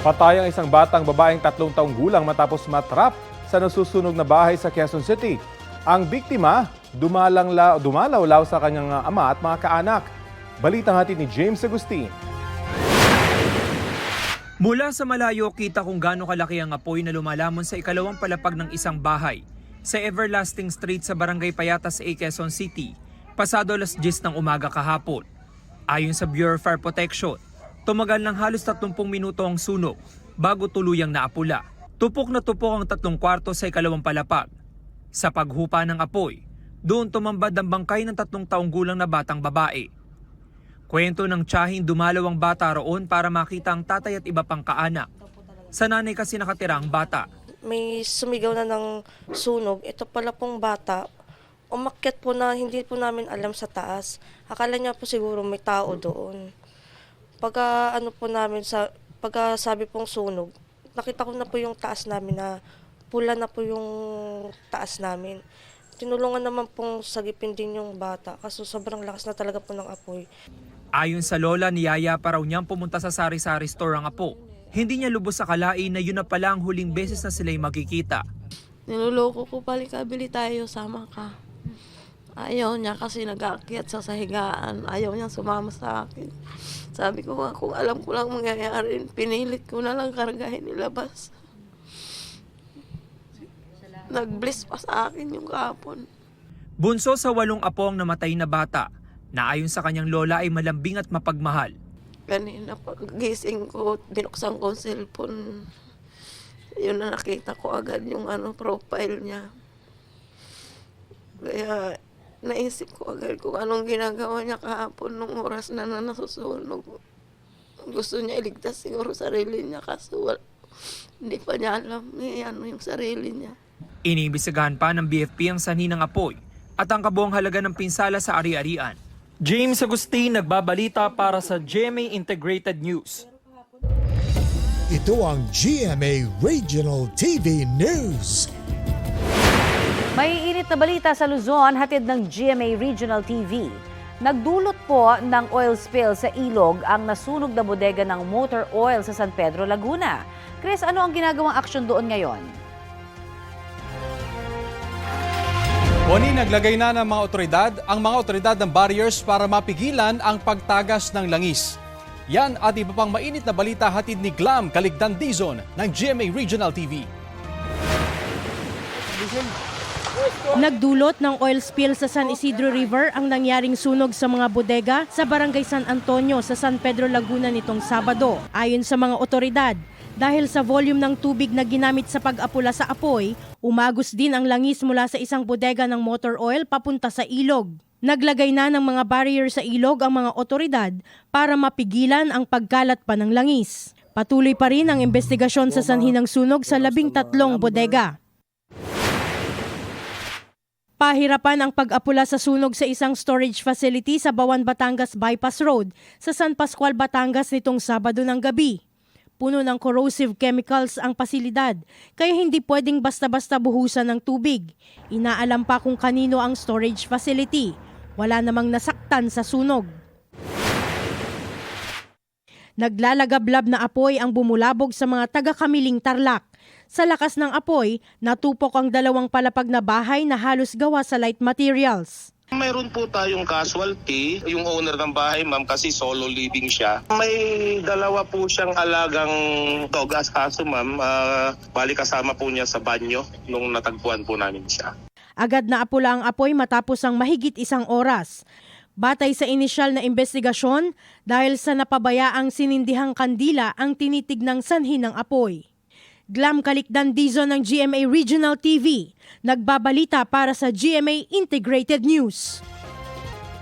Patay ang isang batang babaeng tatlong taong gulang matapos matrap sa nasusunog na bahay sa Quezon City. Ang biktima, dumalang la, dumalaw-law sa kanyang ama at mga kaanak. Balitang hatid ni James Agustin. Mula sa malayo, kita kung gaano kalaki ang apoy na lumalamon sa ikalawang palapag ng isang bahay sa Everlasting Street sa Barangay Payatas, A. Quezon City, pasado alas 10 ng umaga kahapon. Ayon sa Bureau of Fire Protection, tumagal ng halos 30 minuto ang sunog bago tuluyang naapula. Tupok na tupok ang tatlong kwarto sa ikalawang palapag. Sa paghupa ng apoy, doon tumambad ang bangkay ng tatlong taong gulang na batang babae. Kwento ng tiyahing dumalaw ang bata roon para makita ang tatay at iba pang kaanak. Sa nanay kasi nakatira ang bata. may sumigaw na ng sunog. Ito pala pong bata, umakyat po na hindi po namin alam sa taas. Akala niya po siguro may tao doon. Pagka ano po namin sa pagka sabi pong sunog, nakita ko na po yung taas namin na pula na po yung taas namin. Tinulungan naman pong sagipin din yung bata kasi sobrang lakas na talaga po ng apoy. Ayon sa lola, niyaya pa raw niyang pumunta sa sari-sari store ang apo. Hindi niya lubos sa kalain na yun na pala ang huling beses na sila'y magkikita. Niloloko ko palikabili tayo, sama ka. Ayaw niya kasi nag-aakyat sa sahigaan. Ayaw niya sumama sa akin. Sabi ko nga, kung alam ko lang mangyayari, pinilit ko na lang kargahin nilabas. Nag-bliss pa sa akin yung kapon. Bunso sa walong apo ang namatay na bata na ayon sa kanyang lola ay malambing at mapagmahal. Kanina pag-gising ko, binuksan ko ang cellphone. Yun na nakita ko agad yung ano, profile niya. Kaya naisip ko agad kung anong ginagawa niya kahapon nung oras na na nasusunog. Gusto niya iligtas siguro sarili niya kasi wal- hindi pa niya alam eh, ano yung sarili niya. Iniimbestigahan pa ng BFP ang sanhi ng apoy at ang kabuang halaga ng pinsala sa ari-arian. James Agustin nagbabalita para sa GMA Integrated News. Ito ang GMA Regional TV News. May init na balita sa Luzon, hatid ng GMA Regional TV. Nagdulot po ng oil spill sa ilog ang nasunog na bodega ng motor oil sa San Pedro, Laguna. Chris, ano ang ginagawang aksyon doon ngayon? Boni, naglagay na ng mga otoridad ang mga otoridad ng barriers para mapigilan ang pagtagas ng langis. Yan at iba pang mainit na balita hatid ni Glam Kaligdan Dizon ng GMA Regional TV. Nagdulot ng oil spill sa San Isidro River ang nangyaring sunog sa mga bodega sa Barangay San Antonio sa San Pedro Laguna nitong Sabado. Ayon sa mga otoridad, dahil sa volume ng tubig na ginamit sa pag-apula sa apoy, umagos din ang langis mula sa isang bodega ng motor oil papunta sa ilog. Naglagay na ng mga barrier sa ilog ang mga otoridad para mapigilan ang pagkalat pa ng langis. Patuloy pa rin ang investigasyon sa sanhi ng sunog sa labing tatlong bodega. Pahirapan ang pag-apula sa sunog sa isang storage facility sa Bawan, Batangas Bypass Road sa San Pascual, Batangas nitong Sabado ng gabi. Puno ng corrosive chemicals ang pasilidad, kaya hindi pwedeng basta-basta buhusan ng tubig. Inaalam pa kung kanino ang storage facility. Wala namang nasaktan sa sunog. Naglalagablab na apoy ang bumulabog sa mga taga-kamiling tarlak. Sa lakas ng apoy, natupok ang dalawang palapag na bahay na halos gawa sa light materials. Mayroon po tayong casualty, yung owner ng bahay ma'am kasi solo living siya. May dalawa po siyang alagang dog as aso ma'am, Ah, bali kasama po niya sa banyo nung natagpuan po namin siya. Agad na apula ang apoy matapos ang mahigit isang oras. Batay sa inisyal na investigasyon, dahil sa napabayaang sinindihang kandila ang tinitig ng sanhi ng apoy. Glam Kalikdan Dizon ng GMA Regional TV, nagbabalita para sa GMA Integrated News.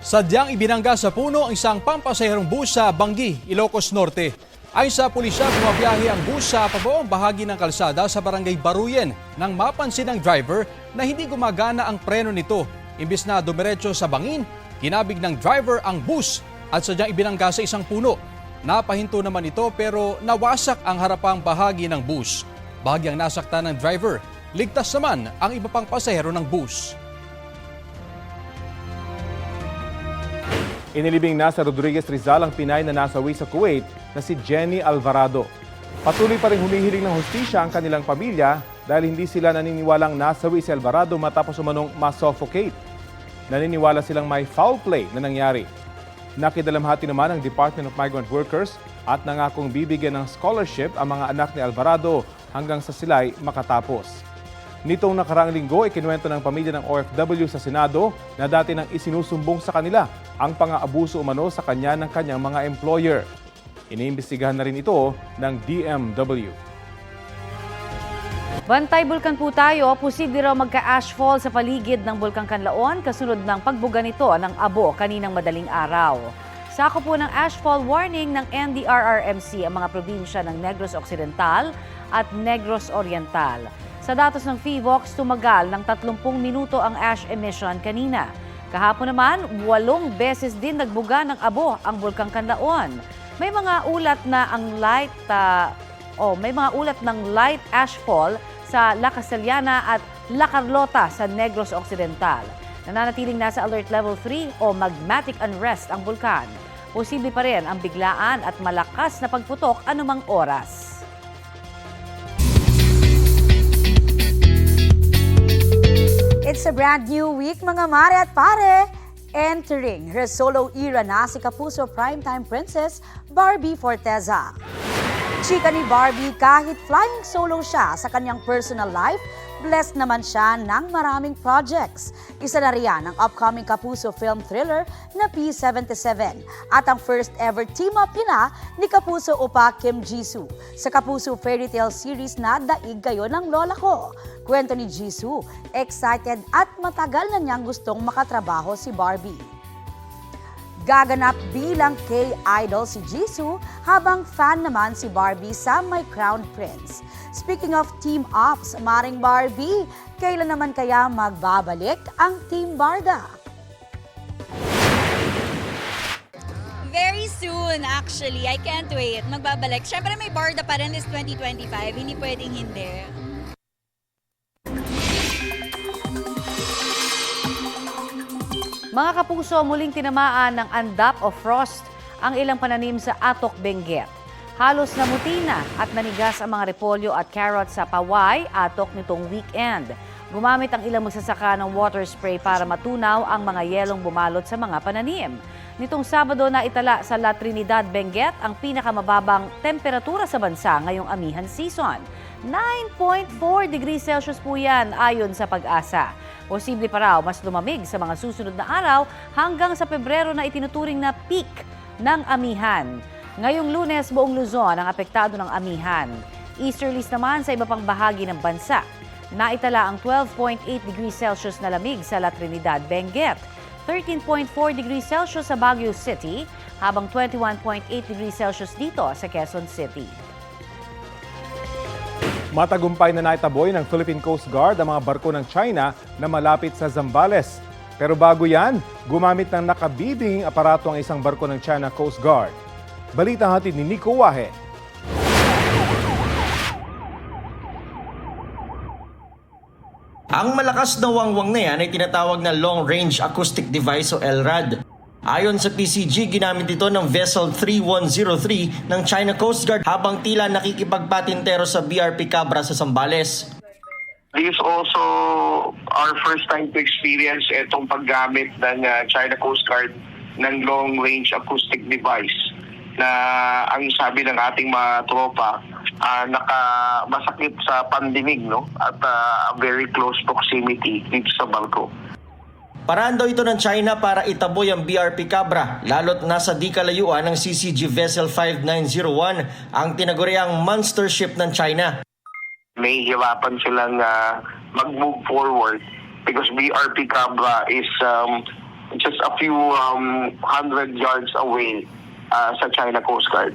Sadyang ibinangga sa puno ang isang pampasaherong bus sa Bangi, Ilocos Norte. Ayon sa pulisya, bumabiyahe ang bus sa pabaong bahagi ng kalsada sa barangay Baruyen nang mapansin ng driver na hindi gumagana ang preno nito. Imbis na dumiretso sa bangin, kinabig ng driver ang bus at sadyang ibinangga sa isang puno. Napahinto naman ito pero nawasak ang harapang bahagi ng bus. Bahagyang nasaktan ng driver. Ligtas naman ang iba pang pasahero ng bus. Inilibing na sa Rodriguez Rizal ang Pinay na nasawi sa Kuwait na si Jenny Alvarado. Patuloy pa rin humihiling ng hustisya ang kanilang pamilya dahil hindi sila naniniwalang nasawi si Alvarado matapos umanong masuffocate. Naniniwala silang may foul play na nangyari. Nakidalamhati naman ang Department of Migrant Workers at nangakong bibigyan ng scholarship ang mga anak ni Alvarado hanggang sa sila'y makatapos. Nitong nakaraang linggo, ikinuwento ng pamilya ng OFW sa Senado na dati nang isinusumbong sa kanila ang pang-aabuso umano sa kanya ng kanyang mga employer. Iniimbestigahan na rin ito ng DMW. Bantay Bulkan po tayo, posible raw magka-ashfall sa paligid ng Bulkang Kanlaon kasunod ng pagbuga nito ng abo kaninang madaling araw. Sako po ng ashfall warning ng NDRRMC ang mga probinsya ng Negros Occidental at Negros Oriental. Sa datos ng FIVOX, tumagal ng 30 minuto ang ash emission kanina. Kahapon naman, walong beses din nagbuga ng abo ang Bulkang Kanlaon. May mga ulat na ang light ah, o may mga ulat ng light ashfall sa La Castellana at La Carlota sa Negros Occidental. Nananatiling nasa alert level 3 o magmatic unrest ang bulkan. Posible pa rin ang biglaan at malakas na pagputok anumang oras. It's a brand new week mga mare at pare. Entering her solo era na si Kapuso primetime princess Barbie Forteza. Chika ni Barbie kahit flying solo siya sa kanyang personal life, blessed naman siya ng maraming projects. Isa na riyan ang upcoming Kapuso film thriller na P77 at ang first ever team-up nila ni Kapuso Opa Kim Jisoo sa Kapuso Fairy Tale series na Daig Kayo ng Lola Ko. Kwento ni Jisoo, excited at matagal na niyang gustong makatrabaho si Barbie. Gaganap bilang K-idol si Jisoo habang fan naman si Barbie sa My Crown Prince. Speaking of team ups, Maring Barbie, kailan naman kaya magbabalik ang Team Barda? Very soon, actually. I can't wait. Magbabalik. Siyempre, may Barda pa rin this 2025. Hindi pwedeng hindi. Mga kapuso, muling tinamaan ng andap o frost ang ilang pananim sa Atok, Benguet. Halos namuti na at nanigas ang mga repolyo at carrots sa Paway, Atok nitong weekend. Gumamit ang ilang magsasaka ng water spray para matunaw ang mga yelong bumalot sa mga pananim. Nitong Sabado na itala sa La Trinidad, Benguet ang pinakamababang temperatura sa bansa ngayong amihan season. 9.4 degrees Celsius po yan ayon sa pag-asa. Posible pa raw mas lumamig sa mga susunod na araw hanggang sa Pebrero na itinuturing na peak ng amihan. Ngayong lunes, buong Luzon ang apektado ng amihan. Easterlies naman sa iba pang bahagi ng bansa. Naitala ang 12.8 degrees Celsius na lamig sa La Trinidad, Benguet. 13.4 degrees Celsius sa Baguio City, habang 21.8 degrees Celsius dito sa Quezon City. Matagumpay na naitaboy ng Philippine Coast Guard ang mga barko ng China na malapit sa Zambales. Pero bago yan, gumamit ng nakabibing aparato ang isang barko ng China Coast Guard. Balita hatid ni Nico Wahe. Ang malakas na wangwang na yan ay tinatawag na Long Range Acoustic Device o LRAD. Ayon sa PCG, ginamit ito ng Vessel 3103 ng China Coast Guard habang tila nakikipagpatintero sa BRP Cabra sa Sambales. This is also our first time to experience itong paggamit ng uh, China Coast Guard ng long-range acoustic device na ang sabi ng ating mga tropa ah, naka masakit sa pandinig no at ah, very close proximity dito sa barko. Paraan daw ito ng China para itaboy ang BRP Cabra, lalo't nasa di kalayuan ng CCG Vessel 5901, ang tinaguriang monster ship ng China. May hirapan silang ah, mag-move forward because BRP Cabra is um, just a few um, hundred yards away ah, sa China Coast Guard.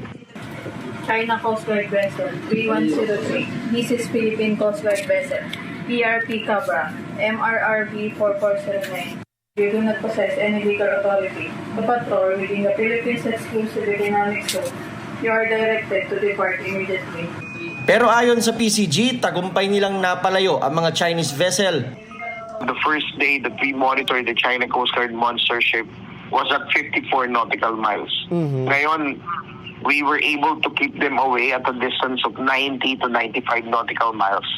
China Coast Guard vessel 3103, Mrs. Philippine Coast Guard vessel, PRP Cabra, MRRB 4409. Do not possess any legal authority to patrol within the Philippines exclusive economic zone. You are directed to depart immediately. Pero ayon sa PCG, tagumpay nilang napalayo ang mga Chinese vessel. The first day that we monitored the China Coast Guard monster ship was at 54 nautical miles. Ngayon, we were able to keep them away at a distance of 90 to 95 nautical miles.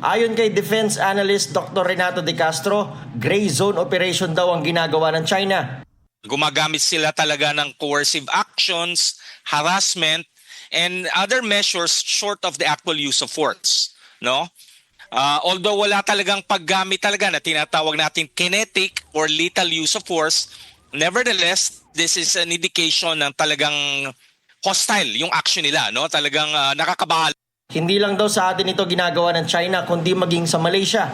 Ayon kay Defense Analyst Dr. Renato De Castro, gray zone operation daw ang ginagawa ng China. Gumagamit sila talaga ng coercive actions, harassment, and other measures short of the actual use of force. No? Uh, although wala talagang paggamit talaga na tinatawag natin kinetic or lethal use of force, nevertheless, this is an indication ng talagang hostile yung action nila. No? Talagang uh, nakakabahala. Hindi lang daw sa atin ito ginagawa ng China kundi maging sa Malaysia.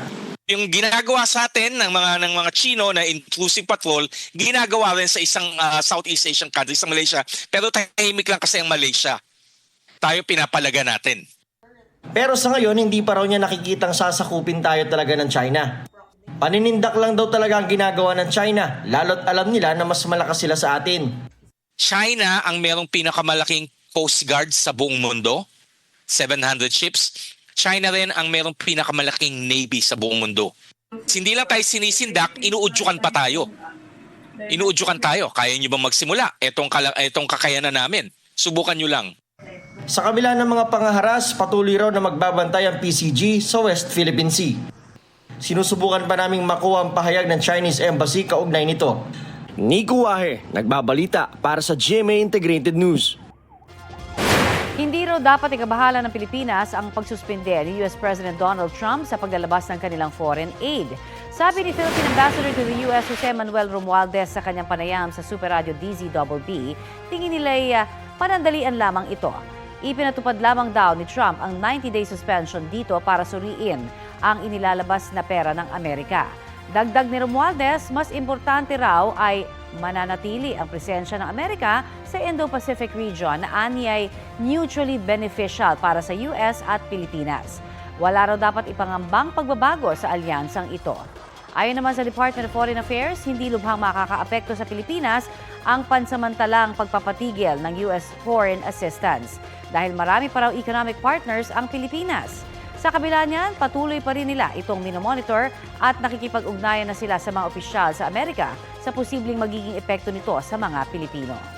Yung ginagawa sa atin ng mga ng mga Chino na intrusive patrol, ginagawa rin sa isang uh, Southeast Asian country sa Malaysia. Pero tahimik lang kasi ang Malaysia. Tayo pinapalaga natin. Pero sa ngayon, hindi pa raw niya nakikitang sasakupin tayo talaga ng China. Paninindak lang daw talaga ang ginagawa ng China, lalo't alam nila na mas malakas sila sa atin. China ang merong pinakamalaking coast guard sa buong mundo, 700 ships. China rin ang merong pinakamalaking navy sa buong mundo. Hindi lang tayo sinisindak, inuudyukan pa tayo. Inuudyukan tayo. Kaya nyo ba magsimula? Etong, kala- etong kakayanan namin. Subukan nyo lang. Sa kabila ng mga pangaharas, patuloy raw na magbabantay ang PCG sa West Philippine Sea. Sinusubukan pa naming makuha ang pahayag ng Chinese Embassy kaugnay nito. Nico Wahe, nagbabalita para sa GMA Integrated News. Raw dapat ikabahala ng Pilipinas ang pagsuspinde ni US President Donald Trump sa paglalabas ng kanilang foreign aid. Sabi ni Philippine Ambassador to the US Jose Manuel Romualdez sa kanyang panayam sa Super Radio DZBB, tingin nila'y uh, panandalian lamang ito. Ipinatupad lamang daw ni Trump ang 90-day suspension dito para suriin ang inilalabas na pera ng Amerika. Dagdag ni Romualdez, mas importante raw ay mananatili ang presensya ng Amerika sa Indo-Pacific region na anyay mutually beneficial para sa US at Pilipinas. Wala raw dapat ipangambang pagbabago sa alyansang ito. Ayon naman sa Department of Foreign Affairs, hindi lubhang makakaapekto sa Pilipinas ang pansamantalang pagpapatigil ng US foreign assistance dahil marami pa raw economic partners ang Pilipinas. Sa kabila niyan, patuloy pa rin nila itong minomonitor at nakikipag-ugnayan na sila sa mga opisyal sa Amerika sa posibleng magiging epekto nito sa mga Pilipino.